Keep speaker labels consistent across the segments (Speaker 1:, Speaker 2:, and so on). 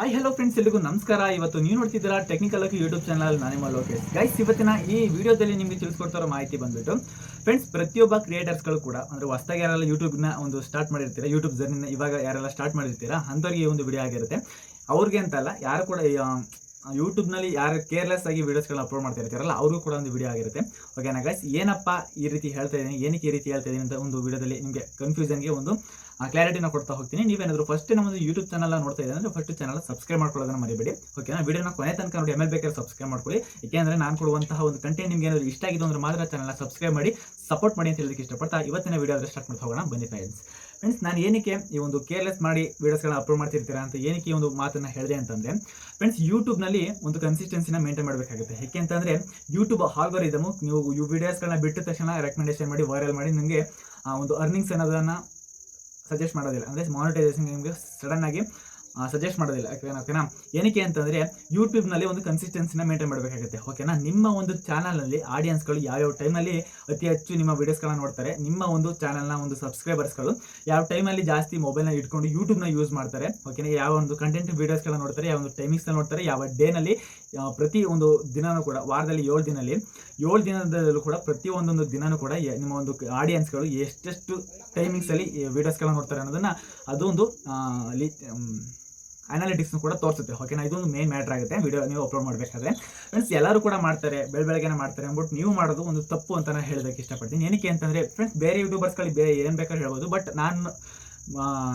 Speaker 1: Hi hello friends ಎಲ್ಲಿಗೂ ನಮಸ್ಕಾರ. ಇವತ್ತು ನೀವು ನೋಡ್ತಿದ್ದೀರಾ ಟೆಕ್ನಿಕಲ್ ಆಗಿ ಯೂಟ್ಯೂಬ್ ಚಾನಲ್ ನಾನೇ ಲೋಕೇಶ್ ಗೈಸ್ ಇವತ್ತಿನ ಈ ವಿಡಿಯೋದಲ್ಲಿ ನಿಮಗೆ ತಿಳಿಸ್ಕೊಡ್ತಾರೋ ಮಾಹಿತಿ ಬಂದ್ಬಿಟ್ಟು ಫ್ರೆಂಡ್ಸ್ ಪ್ರತಿಯೊಬ್ಬ ಕ್ರಿಯೇಟರ್ಸ್ಗಳು ಕೂಡ, ಅಂದರೆ ಹೊಸದಾಗಿ ಯಾರೆಲ್ಲ ಯೂಟ್ಯೂಬ್ನ ಒಂದು ಸ್ಟಾರ್ಟ್ ಮಾಡಿರ್ತೀರಾ ಯೂಟ್ಯೂಬ್ ಜರ್ನಿನ ಇವಾಗ ಯಾರೆಲ್ಲ ಸ್ಟಾರ್ಟ್ ಮಾಡಿರ್ತೀರಾ, ಅಂಥವ್ರಿಗೆ ಈ ಒಂದು ವಿಡಿಯೋ ಆಗಿರುತ್ತೆ. ಅವ್ರಿಗೆ ಅಂತಲ್ಲ ಯಾರು ಕೂಡ ಯೂಟ್ಯೂಬ್ನಲ್ಲಿ ಯಾರು ಕೇರ್ಲೆಸ್ ಆಗಿ ವೀಡಿಯೋಸ್ಗಳನ್ನ ಅಪ್ಲೋಡ್ ಮಾಡ್ತಾ ಇರ್ತಾರಲ್ಲ, ಅವ್ರಿಗೂ ಕೂಡ ಒಂದು ವಿಡಿಯೋ ಆಗಿರುತ್ತೆ. ಓಕೆನಾ ಗೈಸ್ ಏನಪ್ಪ ಈ ರೀತಿ ಹೇಳ್ತಾ ಇದ್ದೀನಿ ಏನಕ್ಕೆ ಈ ರೀತಿ ಹೇಳ್ತಾ ಇದ್ದೀನಿ ಅಂತ ಒಂದು ವಿಡಿಯೋದಲ್ಲಿ ನಿಮಗೆ ಕನ್ಫ್ಯೂಷನ್ಗೆ ಒಂದು ಕ್ಲಾರಿಟಿನ ಕೊಡ್ತಾ ಹೋಗ್ತೀನಿ. ನೀವೇನಾದರೂ ಫಸ್ಟ್ ನಮ್ಮ ಯೂಟ್ಯೂಬ್ ಚಾನಲ್ ನೋಡ್ತಾ ಇದ್ದಾರೆ ಅಂದರೆ ಫಸ್ಟ್ ಚಾನಲ್ ಸಬ್ಸ್ಕ್ರೈಬ್ ಮಾಡ್ಕೊಳ್ಳೋದನ್ನ ಮರಿಬೇಡಿ. ಓಕೆನಾ ವಿಡಿಯೋನ ಕೊನೆ ತನಕ ನೋಡಿ ಎಂ ಎಲ್ ಬೇಕಾದ್ರೆ ಸಬ್ಸ್ಕ್ರೈಬ್ ಮಾಡ್ಕೊಳ್ಳಿ. ಏಕೆಂದರೆ ನಾನು ಕೊಡುವಂತಹ ಒಂದು ಕಂಟೆಂಟ್ ನಿಮಗೆ ಏನಾದರೂ ಇಷ್ಟ ಆಗಿದ್ದು ಅಂದ್ರೆ ಮಾತ್ರ ಚಾನಲ್ನ ಸಬ್ಸ್ಕ್ರೈಬ್ ಮಾಡಿ ಸಪೋರ್ಟ್ ಮಾಡಿ ಅಂತ ಹೇಳೋದಕ್ಕೆ ಇಷ್ಟಪಡ್ತಾ, ಇವತ್ತಿನ ವಿಡಿಯೋ ಸ್ಟಾರ್ಟ್ ಮಾಡ್ತಾ ಹೋಗೋಣ. ಬನ್ನಿ ಫ್ರೆಂಡ್ಸ್ ಫ್ರೆಂಡ್ಸ್ ನಾನು ಏನಕ್ಕೆ ಈ ಒಂದು ಕೇರ್ಲೆಸ್ ಮಾಡಿ ವೀಡಿಯೋಸ್ಗಳನ್ನ ಅಪ್ಲೋಡ್ ಮಾಡ್ತಿರ್ತೀರಾ ಅಂತ ಏನಕ್ಕೆ ಈ ಒಂದು ಮಾತನ್ನ ಹೇಳಿದೆ ಅಂತಂದ್ರೆ ಫ್ರೆಂಡ್ಸ್ ಯೂಟ್ಯೂಬ್ನಲ್ಲಿ ಒಂದು ಕನ್ಸಿಸ್ಟೆನ್ಸಿನ ಮೇಂಟೈನ್ ಮಾಡಬೇಕಾಗುತ್ತೆ. ಯಾಕೆ ಅಂತಂದ್ರೆ ಯೂಟ್ಯೂಬ್ ಆಲ್ಗೋರಿದಮು ನೀವು ಈ ವಿಡಿಯೋಸ್ಗಳನ್ನ ಬಿಟ್ಟ ತಕ್ಷಣ ರೆಕಮೆಂಡೇಶನ್ ಮಾಡಿ ವೈರಲ್ ಮಾಡಿ ನಿಮಗೆ ಒಂದು ಅರ್ನಿಂಗ್ಸ್ ಅನ್ನೋದನ್ನು ಸಜೆಸ್ಟ್ ಮಾಡೋದಿಲ್ಲ. ಅಂದರೆ ಮಾನಿಟೈಸೇಷನ್ ನಿಮಗೆ ಸಡನ್ ಆಗಿ ಸಜೆಸ್ಟ್ ಮಾಡೋದಿಲ್ಲ. ಓಕೆನಾ ಓಕೆನಾ ಏನಕ್ಕೆ ಅಂತಂದರೆ ಯೂಟ್ಯೂಬ್ನಲ್ಲಿ ಒಂದು ಕನ್ಸಿಸ್ಟೆನ್ಸಿನ ಮೇಂಟೈನ್ ಮಾಡಬೇಕಾಗುತ್ತೆ. ಓಕೆನಾ ನಿಮ್ಮ ಒಂದು ಚಾನಲ್ನಲ್ಲಿ ಆಡಿಯನ್ಸ್ಗಳು ಯಾವ್ಯಾವ ಟೈಮಲ್ಲಿ ಅತಿ ಹೆಚ್ಚು ನಿಮ್ಮ ವೀಡಿಯೋಸ್ಗಳನ್ನ ನೋಡ್ತಾರೆ, ನಿಮ್ಮ ಒಂದು ಚಾನಲ್ನ ಒಂದು ಸಬ್ಸ್ಕ್ರೈಬರ್ಸ್ಗಳು ಯಾವ ಟೈಮಲ್ಲಿ ಜಾಸ್ತಿ ಮೊಬೈಲ್ನ ಇಟ್ಕೊಂಡು ಯೂಟ್ಯೂಬ್ನ ಯೂಸ್ ಮಾಡ್ತಾರೆ. ಓಕೆನಾ ಯಾವ ಒಂದು ಕಂಟೆಂಟ್ ವೀಡಿಯೋಸ್ಗಳನ್ನ ನೋಡ್ತಾರೆ, ಯಾವ ಒಂದು ಟೈಮಿಂಗ್ಸ್ನ ನೋಡ್ತಾರೆ, ಯಾವ ಡೇನಲ್ಲಿ ಪ್ರತಿ ಒಂದು ದಿನನೂ ಕೂಡ, ವಾರದಲ್ಲಿ ಏಳು ದಿನಲ್ಲಿ, ಏಳು ದಿನದಲ್ಲೂ ಕೂಡ ಪ್ರತಿ ಒಂದೊಂದು ದಿನನೂ ಕೂಡ ನಿಮ್ಮ ಒಂದು ಆಡಿಯನ್ಸ್ಗಳು ಎಷ್ಟೆಷ್ಟು ಟೈಮಿಂಗ್ಸಲ್ಲಿ ವೀಡಿಯೋಸ್ಗಳನ್ನ ನೋಡ್ತಾರೆ ಅನ್ನೋದನ್ನು ಅದೊಂದು ಒಂದು ಅನಾಲಿಟಿಕ್ಸ್ನು ಕೂಡ ತೋರಿಸುತ್ತೆ. ಓಕೆನಾ ಇದೊಂದು ಮೇನ್ ಮ್ಯಾಟ್ರ್ ಆಗುತ್ತೆ. ವಿಡಿಯೋ ನೀವು ಅಪ್ಲೋಡ್ ಮಾಡಬೇಕಾದ್ರೆ. ಫ್ರೆಂಡ್ಸ್ ಎಲ್ಲರೂ ಕೂಡ ಮಾಡ್ತಾರೆ. ಬೆಳ ಬೆಳಗ್ಗೆನೇ ಮಾಡ್ತಾರೆ. ಅಂದ್ಬಿಟ್ಟು ನೀವು ಮಾಡೋದು ಒಂದು ತಪ್ಪು ಅಂತ ನಾನು ಹೇಳೋದಕ್ಕೆ ಇಷ್ಟಪಡ್ತೀನಿ. ಏನಕ್ಕೆ ಅಂತಂದರೆ ಫ್ರೆಂಡ್ಸ್ ಬೇರೆ ಯೂಟ್ಯೂಬರ್ಸ್ಗಳಿಗೆ ಬೇರೆ ಏನು ಬೇಕಾದ್ರೂ ಹೇಳ್ಬೋದು. ಬಟ್ ನಾನು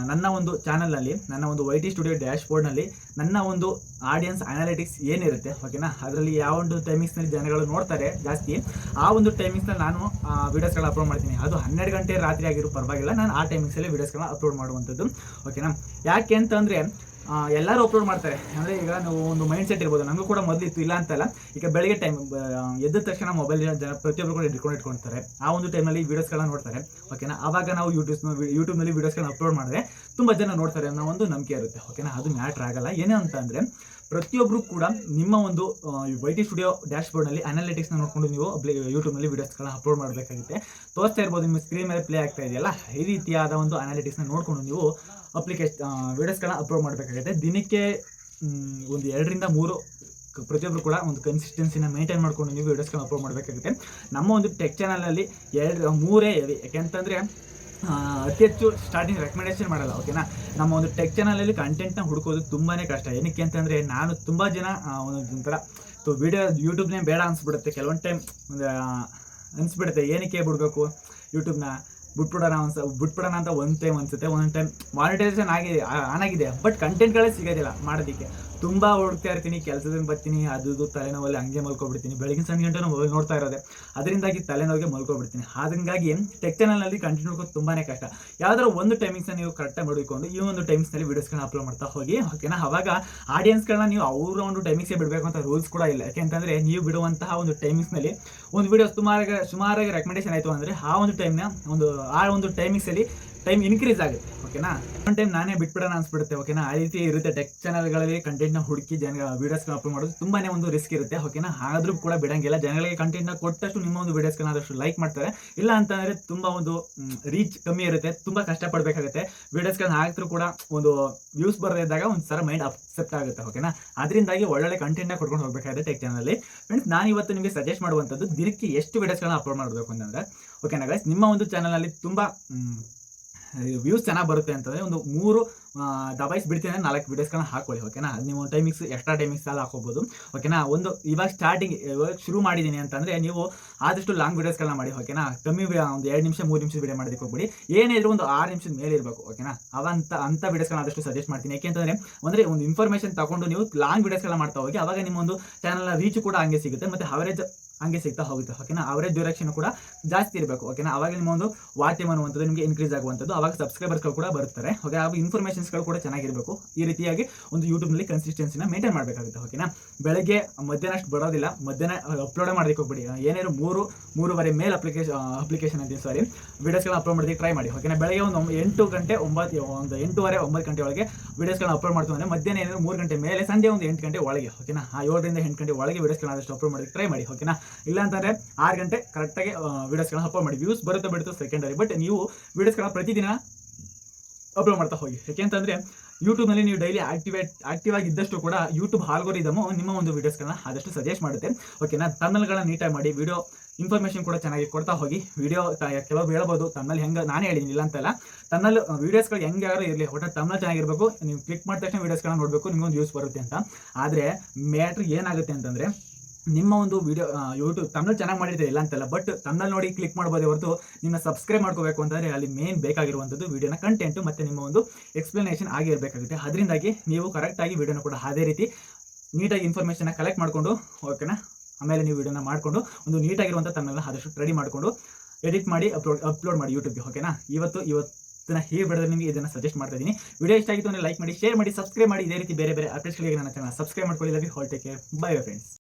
Speaker 1: ನನ್ನ ಒಂದು ಚಾನಲಲ್ಲಿ ನನ್ನ ಒಂದು ವೈ ಟಿ ಸ್ಟುಡಿಯೋ ಡ್ಯಾಶ್ ಬೋರ್ಡ್ನಲ್ಲಿ ನನ್ನ ಒಂದು ಆಡಿಯನ್ಸ್ ಅನಾಲಿಟಿಕ್ಸ್ ಏನಿರುತ್ತೆ ಓಕೆನಾ ಅದರಲ್ಲಿ ಯಾವ ಒಂದು ಟೈಮಿಂಗ್ಸ್ನಲ್ಲಿ ಜನಗಳು ನೋಡ್ತಾರೆ ಜಾಸ್ತಿ, ಆ ಒಂದು ಟೈಮಿಂಗ್ಸ್ನಲ್ಲಿ ನಾನು ವೀಡಿಯೋಸ್ಗಳನ್ನ ಅಪ್ಲೋಡ್ ಮಾಡ್ತೀನಿ. ಅದು ಹನ್ನೆರಡು ಗಂಟೆ ರಾತ್ರಿ ಆಗಿರೋ ಪರವಾಗಿಲ್ಲ. ನಾನು ಆ ಟೈಮಿಂಗ್ಸಲ್ಲಿ ವೀಡಿಯೋಸ್ಗಳನ್ನ ಅಪ್ಲೋಡ್ ಮಾಡುವಂಥದ್ದು ಓಕೆನಾ ಯಾಕೆ ಅಂತಂದರೆ ಎಲ್ಲರೂ ಅಪ್ಲೋಡ್ ಮಾಡ್ತಾರೆ. ಅಂದರೆ ಈಗ ನಾವು ಒಂದು ಮೈಂಡ್ ಸೆಟ್ ಇರ್ಬೋದು. ನನಗೂ ಕೂಡ ಮೊದಲಿತ್ತು, ಇಲ್ಲ ಅಂತಲ್ಲ. ಈಗ ಬೆಳಗ್ಗೆ ಟೈಮ್ ಎದ್ದ ತಕ್ಷಣ ಮೊಬೈಲ್ ಜನ ಪ್ರತಿಯೊಬ್ಬರು ಕೂಡ ಇಟ್ಕೊಂಡು ಇಟ್ಕೊಳ್ತಾರೆ ಆ ಒಂದು ಟೈಮಲ್ಲಿ ವೀಡಿಯೋಸ್ಗಳನ್ನ ನೋಡ್ತಾರೆ. ಓಕೆನಾ ಆವಾಗ ನಾವು ಯೂಟ್ಯೂಬ್ ಯೂಟ್ಯೂಬ್ನಲ್ಲಿ ವೀಡಿಯೋಸ್ಗಳನ್ನ ಅಪ್ಲೋಡ್ ಮಾಡಿದ್ರೆ ತುಂಬ ಜನ ನೋಡ್ತಾರೆ ಅನ್ನೋ ಒಂದು ನಂಬಿಕೆ ಇರುತ್ತೆ. ಓಕೆನಾ ಅದು ಮ್ಯಾಟ್ರ್ ಆಗಲ್ಲ. ಏನೇ ಅಂತ ಅಂದರೆ ಪ್ರತಿಯೊಬ್ಬರು ಕೂಡ ನಿಮ್ಮ ಒಂದು ವೈ ಟಿ ಸ್ಟುಡಿಯೋ ಡ್ಯಾಶ್ ಬೋರ್ಡ್ನಲ್ಲಿ ಅನಾಲಿಟಿಕ್ಸ್ನ ನೋಡ್ಕೊಂಡು ನೀವು ಯೂಟ್ಯೂಬ್ನಲ್ಲಿ ವೀಡಿಯೋಸ್ಗಳನ್ನ ಅಪ್ಲೋಡ್ ಮಾಡಬೇಕಾಗುತ್ತೆ. ತೋರಿಸ್ತಾ ಇರ್ಬೋದು, ನಿಮ್ಮ ಸ್ಕ್ರೀನ್ ಮೇಲೆ ಪ್ಲೇ ಆಗ್ತಾ ಇದೆಯಲ್ಲ? ಈ ರೀತಿಯಾದ ಒಂದು ಅನಾಲಿಟಿಕ್ಸ್ನ ನೋಡಿಕೊಂಡು ನೀವು ಅಪ್ಲಿಕೇಶನ್ ವೀಡಿಯೋಸ್ಗಳನ್ನ ಅಪ್ಲೋಡ್ ಮಾಡಬೇಕಾಗುತ್ತೆ. ದಿನಕ್ಕೆ ಒಂದು ಎರಡರಿಂದ ಮೂರು ಪ್ರತಿಯೊಬ್ಬರು ಕೂಡ ಒಂದು ಕನ್ಸಿಸ್ಟೆನ್ಸಿನ ಮೇಂಟೈನ್ ಮಾಡ್ಕೊಂಡು ನೀವು ವೀಡಿಯೋಸ್ಗಳನ್ನ ಅಪ್ಲೋಡ್ ಮಾಡಬೇಕಾಗುತ್ತೆ. ನಮ್ಮ ಒಂದು ಟೆಕ್ ಚಾನಲಲ್ಲಿ ಎರಡು, ಮೂರೇ ಹೆವಿ ಯಾಕೆಂತಂದರೆ ಅತಿ ಹೆಚ್ಚು ಸ್ಟಾರ್ಟಿಂಗ್ ರೆಕಮೆಂಡೇಶನ್ ಮಾಡಲ್ಲ ಓಕೆನಾ ನಮ್ಮ ಒಂದು ಟೆಕ್ ಚಾನಲಲ್ಲಿ ಕಂಟೆಂಟ್ನ ಹುಡುಕೋದು ತುಂಬಾ ಕಷ್ಟ. ಏನಕ್ಕೆ ಅಂತಂದರೆ, ನಾನು ತುಂಬ ಜನ ಒಂಥರ ಸೊ ವೀಡಿಯೋ ಯೂಟ್ಯೂಬ್ನೇ ಬೇಡ ಅನಿಸ್ಬಿಡುತ್ತೆ. ಕೆಲವೊಂದು ಟೈಮ್ ಒಂದು ಅನಿಸ್ಬಿಡುತ್ತೆ. ಏನಕ್ಕೆ ಬಿಡಬೇಕು ಯೂಟ್ಯೂಬ್ನ ಬಿಟ್ಬಿಡೋಣ ಅನ್ಸ ಬಿಟ್ಬಿಡೋಣ ಅಂತ ಒಂದು ಟೈಮ್ ಅನ್ಸುತ್ತೆ. ಒಂದೊಂದು ಟೈಮ್ ಮಾನಿಟೈಸೇಷನ್ ಆಗಿದೆ ಆನ್ ಆಗಿದೆ ಬಟ್ ಕಂಟೆಂಟ್ಗಳೇ ಸಿಗೋದಿಲ್ಲ ಮಾಡೋದಕ್ಕೆ. ತುಂಬ ಓಡ್ತಾ ಇರ್ತೀನಿ, ಕೆಲಸದಿಂದ ಬರ್ತೀನಿ, ಅದು ತಲೆನೋವಲ್ಲಿ ಹಂಗೆ ಮಲ್ಕೊಬಿಡ್ತೀನಿ. ಬೆಳಗಿನ ಸಂಜೆ ಗಂಟೆ ಮೊಬೈಲ್ ನೋಡ್ತಾ ಇರೋದೆ. ಅದರಿಂದಾಗಿ ತಲೆನೋವಿಗೆ ಮಲ್ಕೊಬಿಡ್ತೀನಿ. ಹಾಗಾಗಿ ಟೆಕ್ ಚಾನಲ್ನಲ್ಲಿ ಕಂಟಿನ್ಯೂ ಮಾಡೋದು ತುಂಬಾ ಕಷ್ಟ. ಯಾವ್ದಾದ್ರು ಒಂದು ಟೈಮಿಂಗ್ಸ್ನ ನೀವು ಕರೆಕ್ಟಾಗಿ ಮಾಡಿಕೊಂಡು ಈ ಒಂದು ಟೈಮಿಂಗ್ಸ್ನಲ್ಲಿ ವೀಡಿಯೋಸ್ಗಳನ್ನ ಅಪ್ಲೋಡ್ ಮಾಡ್ತಾ ಹೋಗಿ ಓಕೆನಾ ಅವಾಗ ಆಡಿಯನ್ಸ್ಗಳನ್ನ ನೀವು ಅವರ ಒಂದು ಟೈಮಿಂಗ್ಸೇ ಬಿಡಬೇಕು ಅಂತ ರೂಲ್ಸ್ ಕೂಡ ಇಲ್ಲ. ಯಾಕೆಂತಂದ್ರೆ ನೀವು ಬಿಡುವಂತಹ ಒಂದು ಟೈಮಿಂಗ್ಸ್ನಲ್ಲಿ ಒಂದು ವಿಡಿಯೋ ಸುಮಾರಾಗಿ ಸುಮಾರಾಗಿ ರೆಕಮೆಂಡೇಶನ್ ಆಯಿತು ಅಂದರೆ ಆ ಒಂದು ಟೈಮ್ನ ಒಂದು ಆ ಒಂದು ಟೈಮಿಂಗ್ಸಲ್ಲಿ ಟೈಮ್ ಇನ್ಕ್ರೀಸ್ ಆಗುತ್ತೆ ಓಕೆನಾ ಒಂದು ಟೈಮ್ ನಾನೇ ಬಿಟ್ಬಿಡೋಣ ಅನ್ಸ್ಬಿಡುತ್ತೆ ಓಕೆನಾ ಆ ರೀತಿ ಇರುತ್ತೆ ಟೆಕ್ ಚಾನಲ್ಗಳಲ್ಲಿ ಕಂಟೆಂಟ್ನ ಹುಡುಕಿ ಜನ ವೀಡಿಯೋಸ್ನ ಅಪ್ಲೋಡ್ ಮಾಡೋದು ತುಂಬಾನೇ ಒಂದು ರಿಸ್ಕ್ ಇರುತ್ತೆ ಓಕೆನಾ ಆದರೂ ಕೂಡ ಬಿಡಂಗಿಲ್ಲ. ಜನಗಳಿಗೆ ಕಂಟೆಂಟ್ನ ಕೊಟ್ಟಷ್ಟು ನಿಮ್ಮ ಒಂದು ವೀಡಿಯೋಸ್ಗಳನ್ನ ಆದಷ್ಟು ಲೈಕ್ ಮಾಡ್ತಾರೆ. ಇಲ್ಲ ಅಂತಂದರೆ ತುಂಬ ಒಂದು ರೀಚ್ ಕಮ್ಮಿ ಇರುತ್ತೆ, ತುಂಬ ಕಷ್ಟಪಡಬೇಕಾಗುತ್ತೆ. ವೀಡಿಯೋಸ್ಗಳನ್ನ ಹಾಕಿದ್ರು ಕೂಡ ಒಂದು ವ್ಯೂಸ್ ಬರದೇ ಇದ್ದಾಗ ಒಂದು ಸರ ಮೈಂಡ್ ಅಪ್ಸೆಪ್ಟ್ ಆಗುತ್ತೆ ಓಕೆನಾ ಅದರಿಂದಾಗಿ ಒಳ್ಳೊಳ್ಳೆ ಕಂಟೆಂಟ್ನ ಕೊಡ್ಕೊಂಡು ಹೋಗಬೇಕಾಗುತ್ತೆ ಟೆಕ್ ಚಾನಲಲ್ಲಿ ಫ್ರೆಂಡ್ಸ್ ನಾನು ಇವತ್ತು ನಿಮಗೆ ಸಜೆಸ್ಟ್ ಮಾಡುವಂಥದ್ದು ದಿನಕ್ಕೆ ಎಷ್ಟು ವೀಡಿಯೋಸ್ಗಳನ್ನ ಅಪ್ಲೋಡ್ ಮಾಡಬೇಕು ಅಂತಂದರೆ ಓಕೆನಾ ಗೈಸ್ ನಿಮ್ಮ ಒಂದು ಚಾನಲಲ್ಲಿ ತುಂಬ ವ್ಯೂಸ್ ಚೆನ್ನಾಗಿ ಬರುತ್ತೆ ಅಂತಂದರೆ ಒಂದು ಮೂರು ಡಬೈಸ್ ಬಿಡ್ತೀನಿ, ನಾಲ್ಕು ವೀಡಿಯೋಸ್ಗಳನ್ನ ಹಾಕೊಳ್ಳಿ ಓಕೆನಾ ನೀವು ಟೈಮಿಂಗ್ಸ್ ಎಕ್ಸ್ಟ್ರಾ ಟೈಮಿಂಗ್ಸ್ ಎಲ್ಲ ಹಾಕೋಬೋದು ಓಕೆನಾ ಒಂದು ಇವಾಗ ಸ್ಟಾರ್ಟಿಂಗ್ ಇವಾಗ ಶುರು ಮಾಡಿದ್ದೀನಿ ಅಂತಂದರೆ ನೀವು ಆದಷ್ಟು ಲಾಂಗ್ ವೀಡಿಯೋಸ್ಗಳನ್ನ ಮಾಡಿ ಓಕೆನಾ ಕಮ್ಮಿ ಒಂದು ಎರಡು ನಿಮಿಷ, ಮೂರು ನಿಮಿಷ ವೀಡಿಯೋ ಮಾಡೋದಕ್ಕೆ ಹೋಗ್ಬಿಡಿ. ಏನೇ ಇದ್ರೂ ಒಂದು ಆರು ನಿಮಿಷದ ಮೇಲೆ ಇರಬೇಕು ಓಕೆನಾ ಅವಂತ ಅಂಥ ವೀಡಿಯೋಸ್ಗಳನ್ನ ಆದಷ್ಟು ಸಜೆಸ್ಟ್ ಮಾಡ್ತೀನಿ. ಯಾಕೆಂತಂದರೆ ಅಂದರೆ ಒಂದು ಇನ್ಫಾರ್ಮೇಷನ್ ತಗೊಂಡು ನೀವು ಲಾಂಗ್ ವೀಡಿಯೋಸ್ಗಳನ್ನ ಮಾಡ್ತಾ ಹೋಗಿ, ಅವಾಗ ನಿಮ್ಮ ಒಂದು ಚಾನಲ್ನ ರೀಚ್ ಕೂಡ ಹಂಗೆ ಸಿಗುತ್ತೆ, ಮತ್ತು ಅವರೇಜ್ ಹಂಗೆ ಸಿಗ್ತಾ ಹೋಗುತ್ತೆ ಓಕೆನಾ ಅವರೇ ಡ್ಯೂರೇಷನ್ ಕೂಡ ಜಾಸ್ತಿ ಇರಬೇಕು ಓಕೆನಾ ಅವಾಗ ನಿಮ್ಮ ಒಂದು ಟೈಮ್ ಅನ್ನುವಂಥದ್ದು ನಿಮಗೆ ಇನ್ಕ್ರೀಸ್ ಆಗುವಂಥದ್ದು, ಅವಾಗ ಸಬ್ಸ್ಕ್ರೈಬರ್ಸ್ಗಳು ಕೂಡ ಬರುತ್ತಾರೆ ಓಕೆ ಆವಾಗ ಇನ್ಫಾರ್ಮೇಷನ್ಸ್ಗಳು ಕೂಡ ಚೆನ್ನಾಗಿರಬೇಕು. ಈ ರೀತಿಯಾಗಿ ಒಂದು ಯೂಟ್ಯೂಬ್ನಲ್ಲಿ ಕನ್ಸಿಸ್ಟೆನ್ಸಿನ ಮೇಂಟೈನ್ ಮಾಡಬೇಕಾಗುತ್ತೆ ಓಕೆನಾ ಬೆಳಗ್ಗೆ, ಮಧ್ಯಾಹ್ನ ಅಷ್ಟು ಬರೋದಿಲ್ಲ, ಮಧ್ಯಾಹ್ನ ಅಪ್ಲೋಡ್ ಮಾಡೋದಕ್ಕೆ ಹೋಗ್ಬಿಡಿ. ಏನೇನು ಮೂರು, ಮೂರುವರೆ ಮೇಲ್ ಅಪ್ಲಿಕೇಶನ್ ಅಪ್ಲಿಕೇಶನ್ ಅಂತೀನಿ ಸಾರಿ ವೀಡಿಯೋಸ್ಗಳನ್ನ ಅಪ್ಲೋಡ್ ಮಾಡೋದಕ್ಕೆ ಟ್ರೈ ಮಾಡಿ ಓಕೆನಾ ಬೆಳಗ್ಗೆ ಒಂದು ಎಂಟು ಗಂಟೆ ಒಂಬತ್ತು ಒಂದು ಎಂಟೂವರೆ ಒಂಬತ್ತು ಗಂಟೆ ಒಳಗೆ ವೀಡಿಯೋಸ್ಗಳನ್ನ ಅಪ್ಲೋಡ್ ಮಾಡ್ತೀವಿ ಅಂದರೆ ಮಧ್ಯಾಹ್ನ ಏನಾದ್ರು ಮೂರು ಗಂಟೆ ಮೇಲೆ ಸಂಜೆ ಒಂದು ಎಂಟು ಗಂಟೆ ಒಳಗೆ ಓಕೆನಾ ಆ ಏಳರಿಂದ ಎಂಟು ಗಂಟೆ ಒಳಗೆ ವೀಡಿಯೋಸ್ಗಳನ್ನ ಆದಷ್ಟು ಅಪ್ಲೋಡ್ ಮಾಡೋದಕ್ಕೆ ಟ್ರೈ ಮಾಡಿ ಓಕೆನಾ ಇಲ್ಲ ಅಂತಂದ್ರೆ ಆರು ಗಂಟೆ ಕರೆಕ್ಟಾಗಿ ವೀಡಿಯೋಸ್ಗಳನ್ನ ಅಪ್ಲೋಡ್ ಮಾಡಿ. ವ್ಯೂಸ್ ಬರುತ್ತೆ ಬಿಡುತ್ತೆ ಸೆಕೆಂಡರಿ ಬಟ್ ನೀವು ವೀಡಿಯೋಸ್ಗಳನ್ನ ಪ್ರತಿದಿನ ಅಪ್ಲೋಡ್ ಮಾಡ್ತಾ ಹೋಗಿ. ಯಾಕೆಂತಂದರೆ ಯೂಟ್ಯೂಬ್ನಲ್ಲಿ ನೀವು ಡೈಲಿ ಆಕ್ಟಿವೇಟ್ ಆಕ್ಟಿವ್ ಆಗಿ ಇದ್ದಷ್ಟು ಕೂಡ ಯೂಟ್ಯೂಬ್ ಆಲ್ಗೋರಿದಮು ನಿಮ್ಮ ಒಂದು ವೀಡಿಯೋಸ್ಗಳನ್ನ ಆದಷ್ಟು ಸಜೆಸ್ಟ್ ಮಾಡುತ್ತೆ. ಓಕೆನಾ ತನ್ನಲ್ಗಳನ್ನ ನೀಟಾಗಿ ಮಾಡಿ ವಿಡಿಯೋ ಇನ್ಫಾರ್ಮೇಷನ್ ಕೂಡ ಚೆನ್ನಾಗಿ ಕೊಡ್ತಾ ಹೋಗಿ. ವಿಡಿಯೋ ಕೆಲವು ಹೇಳ್ಬೋದು ತನ್ನಲ್ಲಿ ಹೆಂಗೆ, ನಾನೇ ಹೇಳಿದ್ದೀನಿ, ಇಲ್ಲ ಅಂತಲ್ಲ. ತನ್ನಲ್ಲಿ ವೀಡಿಯೋಸ್ಗಳು ಹೆಂಗಾರು ಇರಲಿ, ಒಟ್ಟು ತಮ್ಮಲ್ಲಿ ಚೆನ್ನಾಗಿರ್ಬೇಕು. ನೀವು ಕ್ಲಿಕ್ ಮಾಡಿದ ತಕ್ಷಣ ವೀಡಿಯೋಸ್ಗಳನ್ನ ನೋಡಬೇಕು, ನಿಮಗೊಂದು ಯೂಸ್ ಬರುತ್ತೆ ಅಂತ. ಆದರೆ ಮ್ಯಾಟ್ರ್ ಏನಾಗುತ್ತೆ ಅಂತಂದರೆ ನಿಮ್ಮ ಒಂದು ವಿಡಿಯೋ ಯೂಟ್ಯೂಬ್ ತಮ್ಮಲ್ಲಿ ಚೆನ್ನಾಗಿ ಮಾಡಿರ್ತೀರಿ ಇಲ್ಲ ಅಂತಲ್ಲ ಬಟ್ ತಮ್ಮಲ್ಲಿ ನೋಡಿ ಕ್ಲಿಕ್ ಮಾಡ್ಬೋದೇ ಹೊರತು ನಿಮ್ಮ ಸಬ್ಸ್ಕ್ರೈಬ್ ಮಾಡ್ಕೋಬೇಕು ಅಂತಂದರೆ ಅಲ್ಲಿ ಮೇನ್ ಬೇಕಾಗಿರುವಂಥದ್ದು ವಿಡಿಯೋನ ಕಂಟೆಂಟು ಮತ್ತು ನಿಮ್ಮ ಒಂದು ಎಕ್ಸ್ಪ್ಲನೇಷನ್ ಆಗಿರಬೇಕಾಗುತ್ತೆ. ಅದರಿಂದಾಗಿ ನೀವು ಕರೆಕ್ಟಾಗಿ ವಿಡಿಯೋನ ಕೂಡ ಅದೇ ರೀತಿ ನೀಟಾಗಿ ಇನ್ಫಾರ್ಮೇಷನ್ನ ಕಲೆಕ್ಟ್ ಮಾಡಿಕೊಂಡು ಓಕೆನಾ ಆಮೇಲೆ ನೀವು ವಿಡಿಯೋನ ಮಾಡಿಕೊಂಡು, ಒಂದು ನೀಟಾಗಿರುವಂಥ ತನ್ನೆಲ್ಲ ಆದಷ್ಟು ರೆಡಿ ಮಾಡಿಕೊಂಡು ಎಡಿಟ್ ಮಾಡಿ ಅಪ್ಲೋಡ್ ಅಪ್ಲೋಡ್ ಮಾಡಿ ಯೂಟ್ಯೂಬ್ಗೆ ಓಕೆನಾ ಇವತ್ತು, ಇವತ್ತಿನ ಈ ವಿಡಿಯೋದಲ್ಲಿ ನಿಮಗೆ ಇದನ್ನು ಸಜೆಸ್ಟ್ ಮಾಡ್ತಾ ಇದ್ದೀನಿ. ವಿಡಿಯೋ ಇಷ್ಟ ಆಗಿತ್ತು ಅಂದರೆ ಲೈಕ್ ಮಾಡಿ ಶೇರ್ ಮಾಡಿ ಸಬ್ಸ್ಕ್ರೈಬ್ ಮಾಡಿ. ಇದೇ ರೀತಿ ಬೇರೆ ಬೇರೆ ಅಪ್ಡೇಟ್ಸ್ಗಳಿಗೆ ನನ್ನ ಚಾನಲ್ ಸಬ್ಸ್ಕ್ರೈಬ್ ಮಾಡ್ಕೊಳ್ಳಿ. Love all bye friends